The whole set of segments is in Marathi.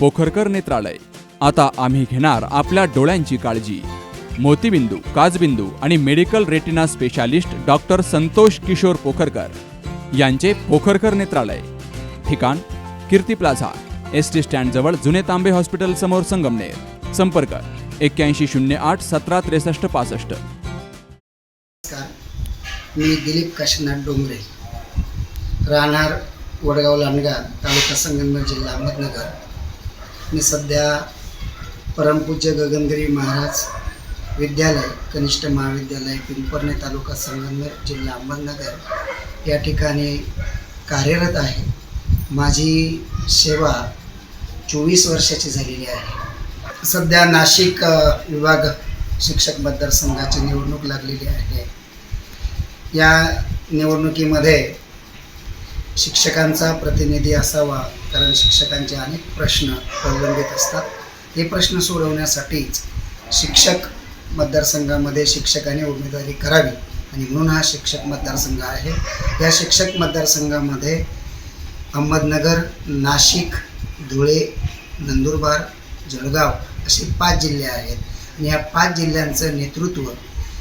पोखरकर नेत्रालय. आता आम्ही घेणार आपल्या डोळ्यांची काळजी. मोतीबिंदू काजबिंदू आणि medical retina specialist doctor Santosh Kishore Pokharkar यांचे पोखरकर नेत्रालय. ठिकाण कीर्ती प्लाझा एस टी स्टँडजवळ जुने तांबे हॉस्पिटल समोर संगमनेर. संपर्क एक्क्याऐंशी शून्य आठ सतरा त्रेसष्ट पासष्ट. नमस्कार मी दिलीप काशीनाथ डोंगरे. राहणार वडगाव लांडगा तालुका संगमनेर जिल्हा अहमदनगर. मी सध्या परमपूज्य गगनगिरी महाराज विद्यालय कनिष्ठ महाविद्यालय पिंपरणे तालुका संगमनेर जिल्हा अहमदनगर या ठिकाणी कार्यरत आहे. माझी सेवा चोवीस वर्षाची झालेली आहे. सध्या नाशिक विभाग शिक्षक मतदारसंघाची निवडणूक लागलेली आहे. या निवडणुकीमध्ये शिक्षकांचा प्रतिनिधी असावा कारण शिक्षकांचे अनेक प्रश्न प्रलंबित असतात. हे प्रश्न सोडवण्यासाठीच शिक्षक मतदारसंघामध्ये शिक्षकांनी उमेदवारी करावी. आणि म्हणून हा शिक्षक मतदारसंघ आहे. या शिक्षक मतदारसंघामध्ये अहमदनगर नाशिक धुळे नंदुरबार जळगाव असे पाच जिल्हे आहेत. आणि या पाच जिल्ह्यांचं नेतृत्व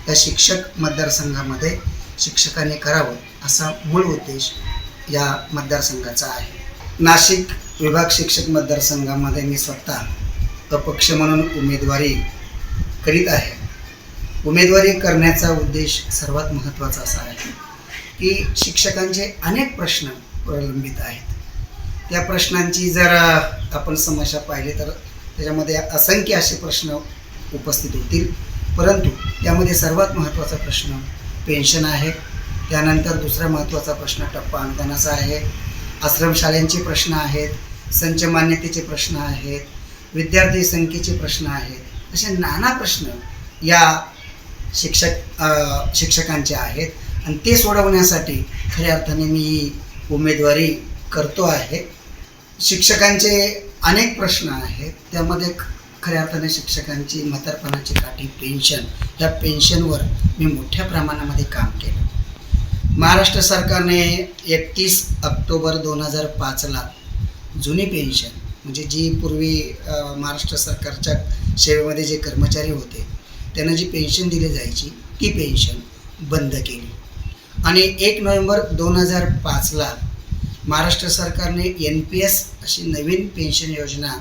या शिक्षक मतदारसंघामध्ये शिक्षकांनी करावं असा मूळ उद्देश या मतदारसंघाचा आहे. नाशिक विभाग शिक्षक मतदारसंघामध्ये मी स्वतः अपक्ष म्हणून उमेदवारी करीत आहे. उमेदवारी करण्याचा उद्देश सर्वात महत्त्वाचा असा आहे की शिक्षकांचे अनेक प्रश्न प्रलंबित आहेत. त्या प्रश्नांची जर आपण समस्या पाहिली तर त्याच्यामध्ये असंख्य असे प्रश्न उपस्थित होतील. परंतु त्यामध्ये सर्वात महत्त्वाचा प्रश्न पेन्शन आहे. त्यानंतर दुसरा महत्त्वाचा प्रश्न टप्पा अनुदानाचा आहे. आश्रमशाळांचे प्रश्न आहेत संच मान्यतेचे प्रश्न आहेत विद्यार्थी संख्येचे प्रश्न आहेत. असे नाना प्रश्न या शिक्षक शिक्षकांचे आहेत. आणि ते सोडवण्यासाठी खऱ्या अर्थाने मी ही उमेदवारी करतो आहे. शिक्षकांचे अनेक प्रश्न आहेत. त्यामध्ये ख- खऱ्या अर्थाने शिक्षकांची म्हातारपणाची काठी पेन्शन या पेन्शनवर मी मोठ्या प्रमाणामध्ये काम केलं. महाराष्ट्र सरकारने एकतीस ऑक्टोबर दोन हजार पाचला जुनी पेन्शन म्हणजे जी पूर्वी महाराष्ट्र सरकारच्या सेवेमध्ये जे कर्मचारी होते त्यांना जी पेन्शन दिली जायची ती पेन्शन बंद केली. आणि एक नोव्हेंबर दोन हजार पाचला महाराष्ट्र सरकारने एन पी एस अशी नवीन पेन्शन योजना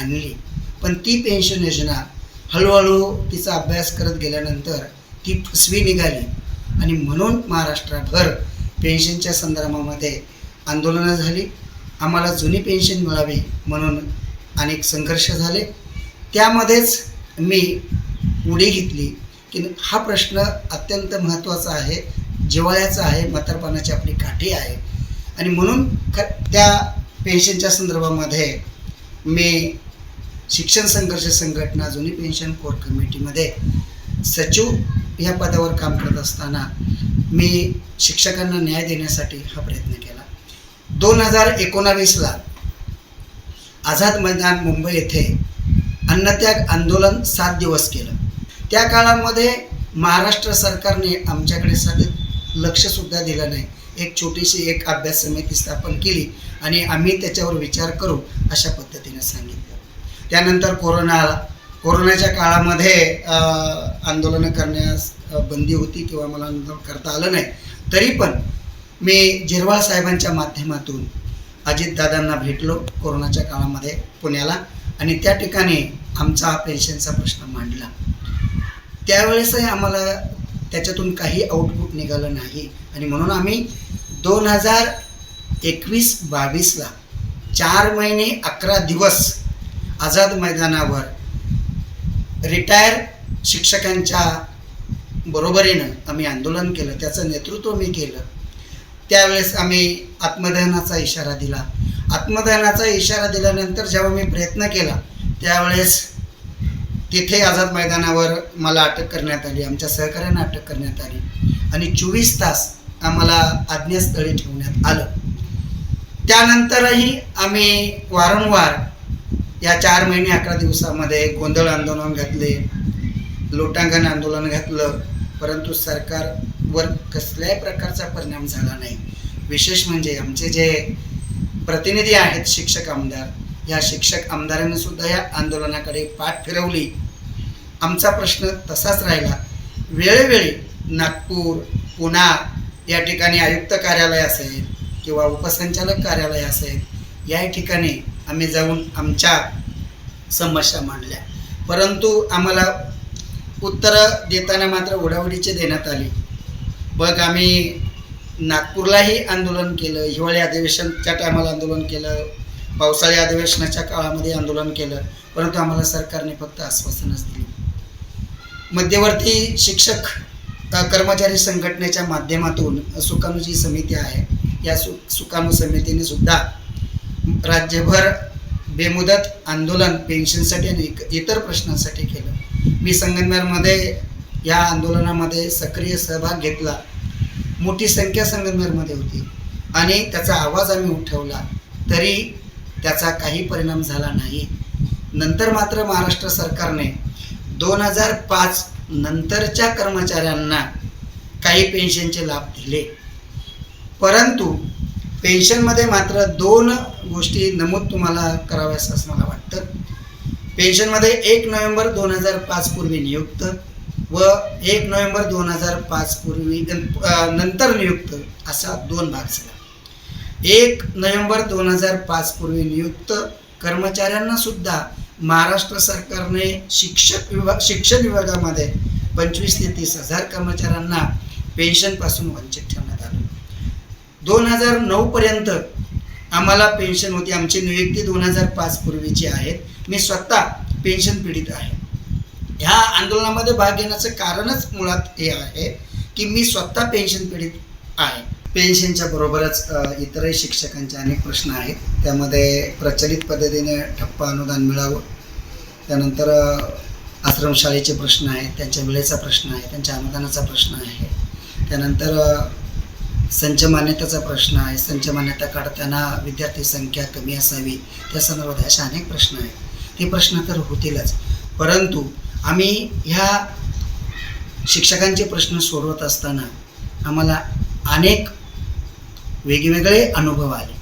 आणली. पण ती पेन्शन योजना हळूहळू तिचा अभ्यास करत गेल्यानंतर ती फसवी निघाली. आणि म्हणून महाराष्ट्रभर पेन्शनच्या संदर्भामध्ये आंदोलनं झाली. आम्हाला जुनी पेन्शन मिळावी म्हणून अनेक संघर्ष झाले. त्यामध्येच मी उडी घेतली की हा प्रश्न अत्यंत महत्त्वाचा आहे जिव्हाळ्याचा आहे म्हातारपणाची आपली काठी आहे. आणि म्हणून ख त्या पेन्शनच्या संदर्भामध्ये मी शिक्षण संघर्ष संघटना जुनी पेन्शन कोर कमिटीमध्ये सचिव या पदावर काम करत असताना मी शिक्षकांना न्याय देण्यासाठी हा प्रयत्न केला. दोन हजार एकोणावीसला आझाद मैदान मुंबई येथे अन्नत्याग आंदोलन सात दिवस केलं. त्या काळामध्ये महाराष्ट्र सरकारने आमच्याकडे साधे लक्षसुद्धा दिलं नाही. एक छोटीशी एक अभ्यास समिती स्थापन केली आणि आम्ही त्याच्यावर विचार करू अशा पद्धतीने सांगितलं. त्यानंतर कोरोना आला कोरोनाच्या काळामध्ये आंदोलनं करण्यास बंदी होती किंवा मला आंदोलन करता आलं नाही. तरी पण मी जिरवाळ साहेबांच्या माध्यमातून अजितदादांना भेटलो कोरोनाच्या काळामध्ये पुण्याला आणि त्या ठिकाणी आमचा हा पेन्शनचा प्रश्न मांडला. त्यावेळेसही आम्हाला त्याच्यातून काही आउटपुट निघालं नाही आणि म्हणून आम्ही दोन हजार एकवीस बावीसला चार महिने अकरा दिवस आझाद मैदानावर रिटायर शिक्षकांच्या बरोबरीनं आम्ही आंदोलन केलं त्याचं नेतृत्व मी केलं. त्यावेळेस आम्ही आत्मदहनाचा इशारा दिला. आत्मदहनाचा इशारा दिल्यानंतर जेव्हा मी प्रयत्न केला त्यावेळेस तिथे आझाद मैदानावर मला अटक करण्यात आली आमच्या सहकाऱ्यांना अटक करण्यात आली आणि चोवीस तास आम्हाला आज्ञास्थळी ठेवण्यात आलं. त्यानंतरही आम्ही वारंवार या चार महिने अकरा दिवसामध्ये गोंधळ आंदोलन घातले लोटांगण आंदोलन घातलं परंतु सरकारवर कसल्याही प्रकारचा परिणाम झाला नाही. विशेष म्हणजे आमचे जे प्रतिनिधी आहेत शिक्षक आमदार या शिक्षक आमदारांनी सुद्धा या आंदोलनाकडे पाठ फिरवली. आमचा प्रश्न तसाच राहिला. वेळोवेळी नागपूर पुणा या ठिकाणी आयुक्त कार्यालय असेल किंवा उपसंचालक कार्यालय असेल या ठिकाणी आम्ही जाऊन आमच्या समस्या मांडल्या. परंतु आम्हाला उत्तरं देताना मात्र उडावडीचे देण्यात आली. बघ आम्ही नागपूरलाही आंदोलन केलं हिवाळी अधिवेशनच्या टायमाला आंदोलन केलं पावसाळी अधिवेशनाच्या काळामध्ये आंदोलन केलं परंतु आम्हाला सरकारने फक्त आश्वासनच दिली. मध्यवर्ती शिक्षक कर्मचारी संघटनेच्या माध्यमातून सुकाणूची समिती आहे. या सु सुकाणू समितीने सुद्धा राज्यभर बेमुदत आंदोलन पेन्शनसाठी आणि इतर प्रश्नांसाठी केलं. मी संगमनेरमध्ये या आंदोलनामध्ये सक्रिय सहभाग घेतला. मोठी संख्या संगमनेरमध्ये होती आणि त्याचा आवाज आम्ही उठवला तरी त्याचा काही परिणाम झाला नाही. नंतर मात्र महाराष्ट्र सरकारने दोन हजार पाच नंतरच्या कर्मचाऱ्यांना काही पेन्शनचे लाभ दिले. परंतु पेन्शनमध्ये मात्र दोन गोष्टी नमूद तुम्हाला कराव्यास असं मला वाटतं. पेन्शनमध्ये एक नोव्हेंबर दोन हजार पाच पूर्वी नियुक्त व एक नोव्हेंबर दोन हजार पाच पूर्वी नंतर नियुक्त असा दोन भाग झाला. एक नोव्हेंबर दोन हजार पाच पूर्वी नियुक्त कर्मचाऱ्यांना सुद्धा महाराष्ट्र सरकारने शिक्षक विभाग शिक्षण विभागामध्ये पंचवीस ते तीस हजार कर्मचाऱ्यांना पेन्शनपासून वंचित ठेवण्यात आलं. दोन हजार नऊपर्यंत आम्हाला पेन्शन होती. आमची नियुक्ती दोन हजार पाच पूर्वीची आहेत मी स्वतः पेन्शन पीडित आहे. ह्या आंदोलनामध्ये भाग घेण्याचं कारणच मुळात हे आहे की मी स्वतः पेन्शन पीडित आहे. पेन्शनच्या बरोबरच इतरही शिक्षकांचे अनेक प्रश्न आहेत. त्यामध्ये प्रचलित पद्धतीने ठप्प अनुदान मिळावं. त्यानंतर आश्रमशाळेचे प्रश्न आहेत. त्यांच्या वेळेचा प्रश्न आहे. त्यांच्या अनुदानाचा प्रश्न आहे. त्यानंतर संच मान्यतेचा प्रश्न आहे. संच मान्यता काढताना विद्यार्थी संख्या कमी असावी. त्या संदर्भात असे अनेक प्रश्न आहेत. ते प्रश्न तर होतीलच. परंतु आम्ही ह्या शिक्षकांचे प्रश्न सोडवत असताना आम्हाला अनेक वेगवेगळे अनुभव आले.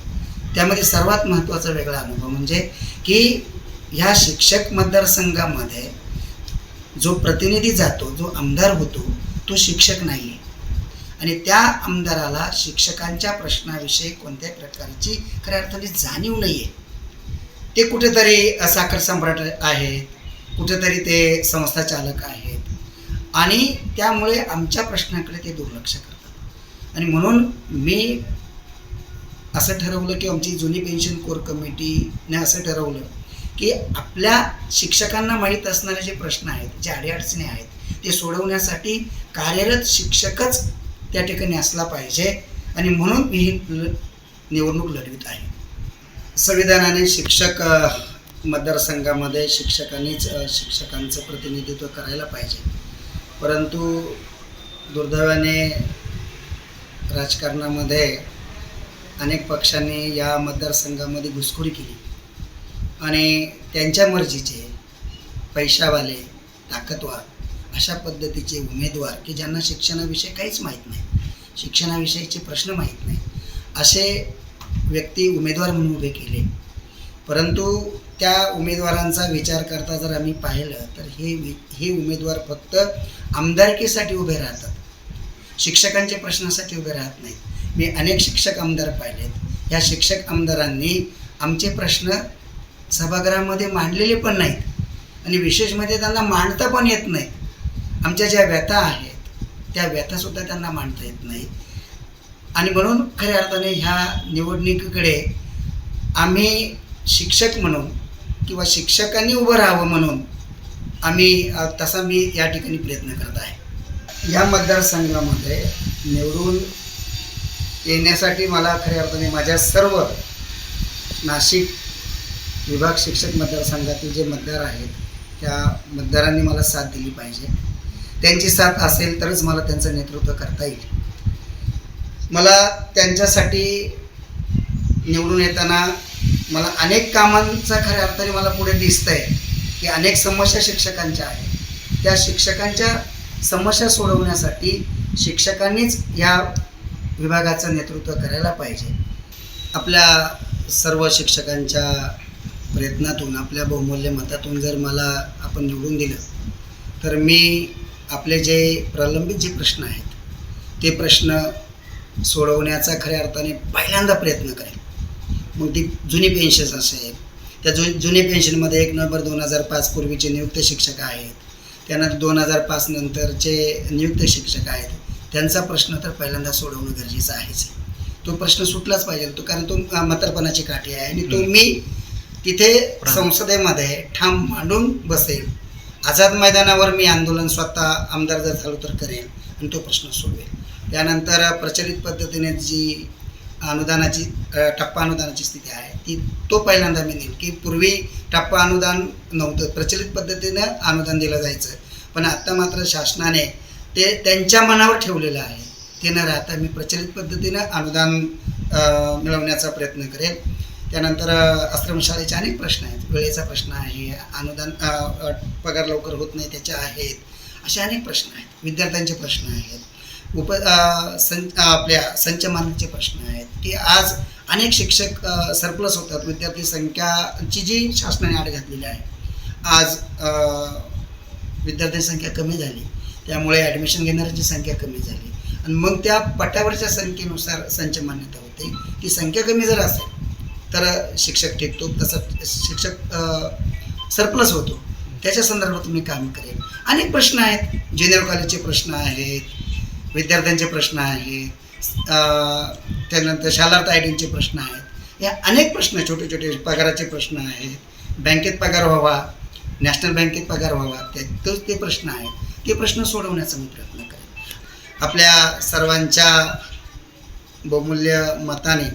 त्यामध्ये सर्वात महत्त्वाचा वेगळा अनुभव म्हणजे की ह्या शिक्षक मतदारसंघामध्ये जो प्रतिनिधी जातो जो आमदार होतो तो शिक्षक नाही आहे आणि त्या आमदाराला शिक्षकांच्या प्रश्नाविषयी कोणत्या प्रकारची खऱ्या अर्थाने जाणीव नाही आहे ते कुठेतरी साखर सम्राट आहेत कुठेतरी ते संस्था चालक आहेत आणि त्यामुळे आमच्या प्रश्नाकडे ते दुर्लक्ष करतात. आणि म्हणून मी असं ठरवलं की आमची जुनी पेन्शन कोर कमिटीने असं ठरवलं की आपल्या शिक्षकांना माहीत असणारे जे प्रश्न आहेत जे अडीअडचणी आहेत ते सोडवण्यासाठी कार्यरत शिक्षकच त्या ठिकाणी असला पाहिजे. आणि म्हणून मी ही निवडणूक लढवित आहे. संविधानाने शिक्षक मतदारसंघामध्ये शिक्षकांनीच शिक्षकांचं प्रतिनिधित्व करायला पाहिजे. परंतु दुर्दैवाने राजकारणामध्ये अनेक पक्षांनी या मतदारसंघामध्ये घुसखोरी केली. आणि त्यांच्या मर्जीचे पैशावाले ताकदवार अशा पद्धतीचे उमेदवार की ज्यांना शिक्षणाविषयी काहीच माहीत नाही शिक्षणाविषयीचे प्रश्न माहीत नाही असे व्यक्ती उमेदवार म्हणून उभे केले. परंतु त्या उमेदवारांचा विचार करता जर आम्ही पाहिलं तर हे हे उमेदवार फक्त आमदारकीसाठी उभे राहतात. शिक्षकांच्या प्रश्नासाठी उभे राहत नाहीत. मी अनेक शिक्षक आमदार पाहिलेत. या शिक्षक आमदारांनी आमचे प्रश्न सभागृहामध्ये मांडलेले पण नाहीत आणि विशेष म्हणजे त्यांना मांडता पण येत नाही आमच्या ज्या व्यथा आहेत त्या व्यथासुद्धा त्यांना मांडता येत नाही आणि म्हणून खऱ्या अर्थाने ह्या निवडणुकीकडे आम्ही शिक्षक म्हणून किंवा शिक्षकांनी उभं राहावं म्हणून आम्ही तसा मी या ठिकाणी प्रयत्न करत आहे. या मतदारसंघामध्ये निवडून येण्यासाठी मला खऱ्या अर्थाने माझ्या सर्व नाशिक विभाग शिक्षक मतदारसंघातील जे मतदार आहेत त्या मतदारांनी मला साथ दिली पाहिजे. त्यांची साथ असेल तरच मला त्यांचं नेतृत्व करता येईल. मला त्यांच्यासाठी निवडून येताना मला अनेक कामांचा खऱ्या अर्थाने मला पुढे दिसतं आहे की अनेक समस्या शिक्षकांच्या आहेत. त्या शिक्षकांच्या समस्या सोडवण्यासाठी शिक्षकांनीच या विभागाचं नेतृत्व करायला पाहिजे. आपल्या सर्व शिक्षकांच्या प्रयत्नातून आपल्या बहुमूल्य मतातून जर मला आपण निवडून दिलं तर मी आपले जे प्रलंबित जे प्रश्न आहेत ते प्रश्न सोडवण्याचा खऱ्या अर्थाने पहिल्यांदा प्रयत्न करेल. मग ती जुनी पेन्शन असेल त्या जु जुनी पेन्शनमध्ये एक नोव्हेंबर दोन हजार पाच पूर्वीचे नियुक्त शिक्षक आहेत त्यानंतर दोन हजार पाच नंतरचे नियुक्त शिक्षक आहेत त्यांचा प्रश्न तर पहिल्यांदा सोडवणं गरजेचं आहेच. तो प्रश्न सुटलाच पाहिजे तो कारण तो म्हातारपणाची काठी आहे आणि तो मी तिथे संसदेमध्ये ठाम मांडून बसेल. आझाद मैदानावर मी आंदोलन स्वतः आमदार जर झालो तर करेल आणि तो प्रश्न सोडवेल त्यानंतर प्रचलित पद्धतीने जी अनुदानाची टप्पा अनुदानाची स्थिती आहे ती तो पहिल्यांदा मी नेईल की पूर्वी टप्पा अनुदान नव्हतं प्रचलित पद्धतीनं अनुदान दिलं जायचं. पण आत्ता मात्र शासनाने ते त्यांच्या मनावर ठेवलेलं आहे. ते न राहता मी प्रचलित पद्धतीनं अनुदान मिळवण्याचा प्रयत्न करेल त्यानंतर आश्रमशाळेचे अनेक प्रश्न आहेत. वेळेचा प्रश्न आहे अनुदान पगार लवकर होत नाही त्याच्या आहेत असे अनेक प्रश्न आहेत विद्यार्थ्यांचे प्रश्न आहेत उप सं आपल्या संच मानचे प्रश्न आहेत की आज अनेक शिक्षक सरप्लस होतात विद्यार्थी संख्याची जी शासनाने आड घातलेली आहे आज विद्यार्थी संख्या कमी झाली त्यामुळे ॲडमिशन घेणाऱ्यांची संख्या कमी झाली आणि मग त्या पट्ट्यावरच्या संख्येनुसार संच मान्यता होते ती संख्या कमी जर असेल तर शिक्षक टिकतो तसं शिक्षक सरप्लस होतो. त्याच्या संदर्भात मी काम करेन. अनेक प्रश्न आहेत. ज्युनियर कॉलेजचे प्रश्न आहेत विद्यार्थ्यांचे प्रश्न आहेत त्यानंतर शालार्थ आय डीचे प्रश्न आहेत. या अनेक प्रश्न छोटे छोटे पगाराचे प्रश्न आहेत. बँकेत पगार व्हावा नॅशनल बँकेत पगार व्हावा त्या तोच ते प्रश्न आहेत. ते प्रश्न सोडवण्याचा मी प्रयत्न करेन. आपल्या सर्वांच्या बहुमूल्य मताने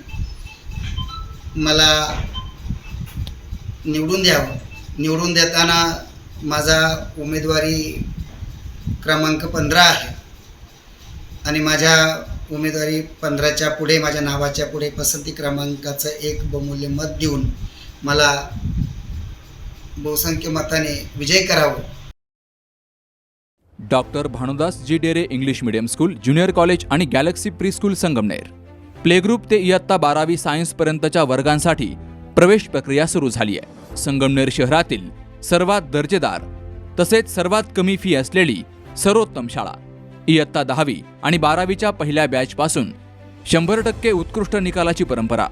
मला निवडून द्यावं. निवडून देताना माझा उमेदवारी क्रमांक पंधरा आहे. आणि माझ्या उमेदवारी पंधराच्या पुढे माझ्या नावाच्या पुढे पसंती क्रमांकाचं एक बहुमूल्य मत देऊन मला बहुसंख्य मताने विजय करावं. Doctor Bhanudas G Dere English medium school junior college आणि galaxy pre school Sangamner. Playgroup ते इयत्ता बारावी सायन्सपर्यंतच्या वर्गांसाठी प्रवेश प्रक्रिया सुरू झाली आहे. संगमनेर शहरातील सर्वात दर्जेदार तसेच सर्वात कमी फी असलेली सर्वोत्तम शाळा. इयत्ता दहावी आणि बारावीच्या पहिल्या बॅचपासून शंभर टक्के उत्कृष्ट निकालाची परंपरा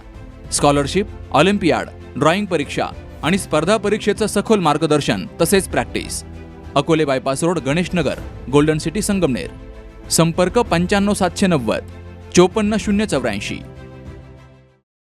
स्कॉलरशिप ऑलिम्पियाड ड्रॉइंग परीक्षा आणि स्पर्धा परीक्षेचं सखोल मार्गदर्शन तसेच practice. Akole bypass road Ganeshnagar golden city Sangamner. संपर्क पंच्याण्णव सातशे नव्वद. चोपन्न शून्य चौऱ्याऐंशी.